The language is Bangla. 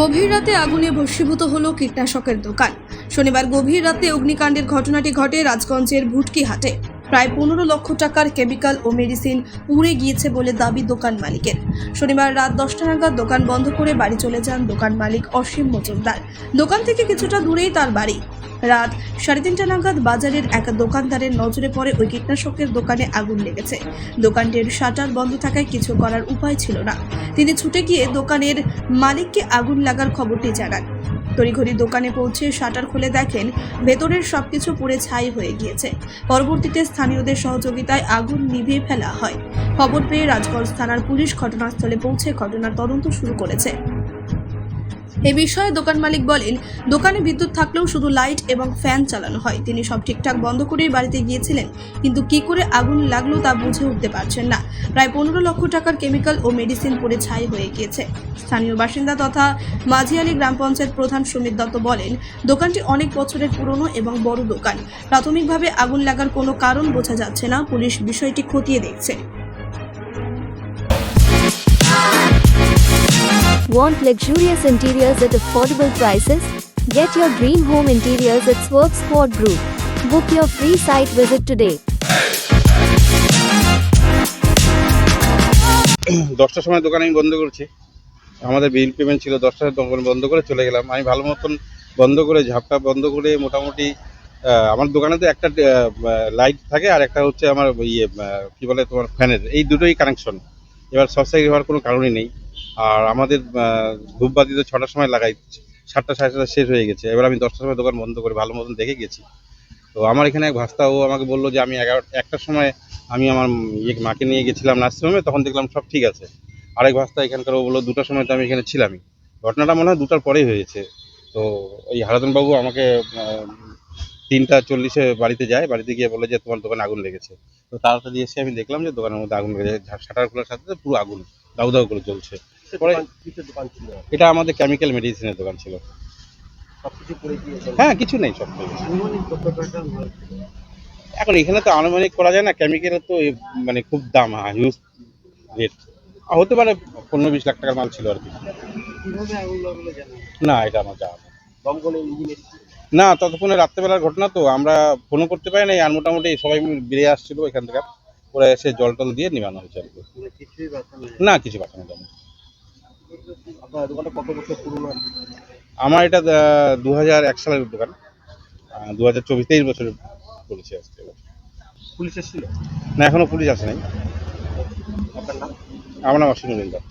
গভীর রাতে আগুনে ভস্মীভূত হলো কীটনাশকের দোকান। শনিবার গভীর রাতে অগ্নিকাণ্ডের ঘটনাটি ঘটে রাজগঞ্জের ভুটকি হাটে। প্রায় পনেরো লক্ষ টাকার কেমিক্যাল ও মেডিসিন উড়ে গিয়েছে বলে দাবি দোকান মালিকের। শনিবার রাত দশটা নাগাদ দোকান বন্ধ করে বাড়ি চলে যান দোকান মালিক অসীম মজুমদার। দোকান থেকে কিছুটা দূরেই তার বাড়ি। রাত সাড়ে তিনটা নাগাদ বাজারের এক দোকানদারের নজরে পড়ে ওই কীটনাশকের দোকানে আগুন লেগেছে। দোকানটির শাটার বন্ধ থাকায় কিছু করার উপায় ছিল না। তিনি ছুটে গিয়ে দোকানের মালিককে আগুন লাগার খবরটি জানান। তড়িঘড়ি দোকানে পৌঁছে শাটার খুলে দেখেন, ভেতরের সব কিছু পুড়ে ছাই হয়ে গিয়েছে। পরবর্তীতে স্থানীয়দের সহযোগিতায় আগুন নিভিয়ে ফেলা হয়। খবর পেয়ে রাজগঞ্জ থানার পুলিশ ঘটনাস্থলে পৌঁছে ঘটনার তদন্ত শুরু করেছে। এ বিষয়ে দোকান মালিক বলেন, দোকানে বিদ্যুৎ থাকলেও শুধু লাইট এবং ফ্যান চালানো হয়। তিনি সব ঠিকঠাক বন্ধ করেই বাড়িতে গিয়েছিলেন, কিন্তু কি করে আগুন লাগল তা বুঝে উঠতে পারছেন না। প্রায় পনেরো লক্ষ টাকার কেমিক্যাল ও মেডিসিন পড়ে ছাই হয়ে গিয়েছে। স্থানীয় বাসিন্দা তথা মাঝিয়ালি গ্রাম পঞ্চায়েত প্রধান সুমিত দত্ত বলেন, দোকানটি অনেক বছরের পুরনো এবং বড় দোকান। প্রাথমিকভাবে আগুন লাগার কোনো কারণ বোঝা যাচ্ছে না। পুলিশ বিষয়টি খতিয়ে দেখছে। Want luxurious interiors at affordable prices? Get your dream home interiors at Swerve Sport Group. Book your free site visit today. দশটার সময় দোকান আমি বন্ধ করেছি আমাদের বিল পেমেন্ট ছিল দশটার দোকান বন্ধ করে চলে গেলাম আমি ভালো মতন বন্ধ করে, ঝাপটা বন্ধ করে মোটামুটি আমার দোকানে তো একটা লাইট থাকে আর একটা হচ্ছে আমার ইয়ে কি বলে তোমার ফ্যানের এই দুটোই কানেকশন এবার শর্ট হওয়ার কোনো কারণই নেই আর আমাদের ধূপবাতি তো ছটার সময় লাগাই সাতটা, সাড়ে সাতটা শেষ হয়ে গেছে। এবার আমি দশটার সময় দোকান বন্ধ করে ভালো মতন দেখে গেছি। তো আমার এখানে এক ভাস্তা, ও আমাকে বলল যে আমি এগারো, একটার সময় আমি আমার ইয়ে মাকে নিয়ে গেছিলাম নার্সিংহোমে, তখন দেখলাম সব ঠিক আছে। আরেক ভাস্তা এখানকার, ও বলল দুটার সময় তো আমি এখানে ছিলামই। ঘটনাটা মনে হয় দুটার পরেই হয়েছে। তো এই হারাধনবাবু আমাকে তিনটা চল্লিশে বাড়িতে যায়। বাড়িতে গিয়ে বলে যে তোমার দোকানে আগুন লেগেছে। তো তাড়াতাড়ি এসে আমি দেখলাম যে দোকানের মধ্যে আগুন লেগেছে। শাটার খোলার সাথে পুরো আগুন দাউ দাউ করে পরে এটা আমাদের কেমিক্যাল মেডিসিনের দোকান ছিল। হ্যাঁ কিছু নেই সব এখন এখানে তো আনুমানিক করা যায় না কেমিক্যালের তো মানে খুব দাম হিউজ রেট হতে পারে পনেরো বিশ লাখ টাকার মাল ছিল আর কি। না এটা আমার নেই। না ততক্ষণে রাত্রেবেলার ঘটনা তো আমরা ফোনও করতে পারি না আর মোটামুটি সবাই বেরিয়ে আসছিল এখান থেকে। ওরা এসে জল টল দিয়ে নিবানো হয়েছে আর কি। না কিছু বাঁচানো যাবে না। আমার এটা দু হাজার এক সালের দোকান। দু হাজার চব্বিশ তেইশ বছর করেছি আজকে। পুলিশ এসেছিল? না এখনও পুলিশ আসে নাই আপনার নাম? আমার নাম মজুমদার।